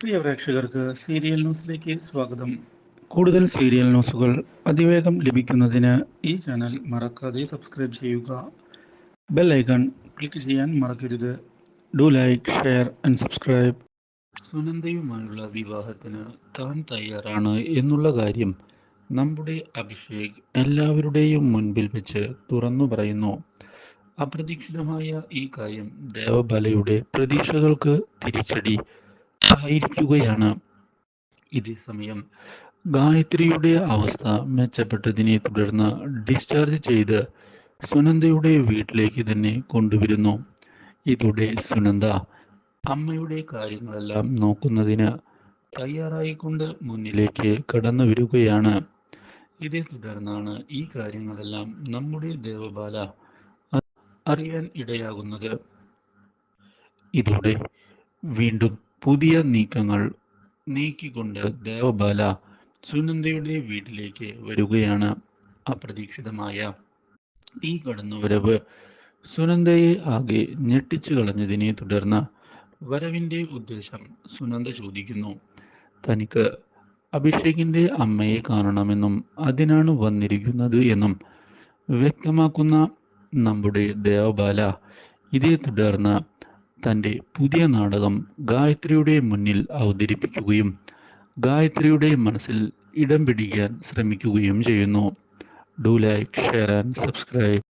പ്രിയ പ്രേക്ഷകർക്ക് സീരിയൽ ന്യൂസിലേക്ക് സ്വാഗതം. കൂടുതൽ സീരിയൽ ന്യൂസുകൾ അതിവേഗം ലഭിക്കുന്നതിന് ഈ ചാനൽ മറക്കാതെ സബ്സ്ക്രൈബ് ചെയ്യുക. ബെൽ ഐക്കൺ ക്ലിക്ക് ചെയ്യാൻ മറക്കരുത്. Do like share and subscribe. സുനന്ദയുമായുള്ള വിവാഹത്തിന് താൻ തയ്യാറാണ് എന്നുള്ള കാര്യം നമ്മുടെ അഭിഷേക് എല്ലാവരുടെയും മുൻപിൽ വെച്ച് തുറന്നു പറയുന്നു. അപ്രതീക്ഷിതമായ ഈ കാര്യം ദേവബാലയുടെ പ്രതീക്ഷകൾക്ക് തിരിച്ചടി. ആയിരിക്കുകയാണ് ഇതേ സമയം. ഗായത്രിയുടെ അവസ്ഥ മെച്ചപ്പെട്ടതിനെ തുടർന്ന് ഡിസ്ചാർജ് ചെയ്ത് സുനന്ദയുടെ വീട്ടിലേക്ക് തന്നെ കൊണ്ടുവരുന്നു. ഇതോടെ സുനന്ദ അമ്മയുടെ കാര്യങ്ങളെല്ലാം നോക്കുന്നതിന് തയ്യാറായിക്കൊണ്ട് മുന്നിലേക്ക് കടന്നു വരികയാണ്. ഇതേ തുടർന്നാണ് ഈ കാര്യങ്ങളെല്ലാം നമ്മുടെ ദേവബാല അറിയാൻ ഇടയാകുന്നത്. ഇതോടെ വീണ്ടും പുതിയ നീക്കങ്ങൾ നീക്കിക്കൊണ്ട് ദേവബാല സുനന്ദയുടെ വീട്ടിലേക്ക് വരികയാണ് അപ്രതീക്ഷിതമായ. ഈ കടന്നുവരവ് സുനന്ദയെ ആകെ ഞെട്ടിച്ചു കളഞ്ഞതിനെ തുടർന്ന് വരവിന്റെ ഉദ്ദേശം സുനന്ദ ചോദിക്കുന്നു. തനിക്ക് അഭിഷേകിന്റെ അമ്മയെ കാണണമെന്നും അതിനാണ് വന്നിരിക്കുന്നത് എന്നും വ്യക്തമാക്കുന്ന നമ്മുടെ ദേവബാല ഇതേ തുടർന്ന് തന്റെ പുതിയ നാടകം ഗായത്രിയുടെ മുന്നിൽ അവതരിപ്പിക്കുകയും ഗായത്രിയുടെ മനസ്സിൽ ഇടം പിടിക്കാൻ ശ്രമിക്കുകയും ചെയ്യുന്നു. Do like share and subscribe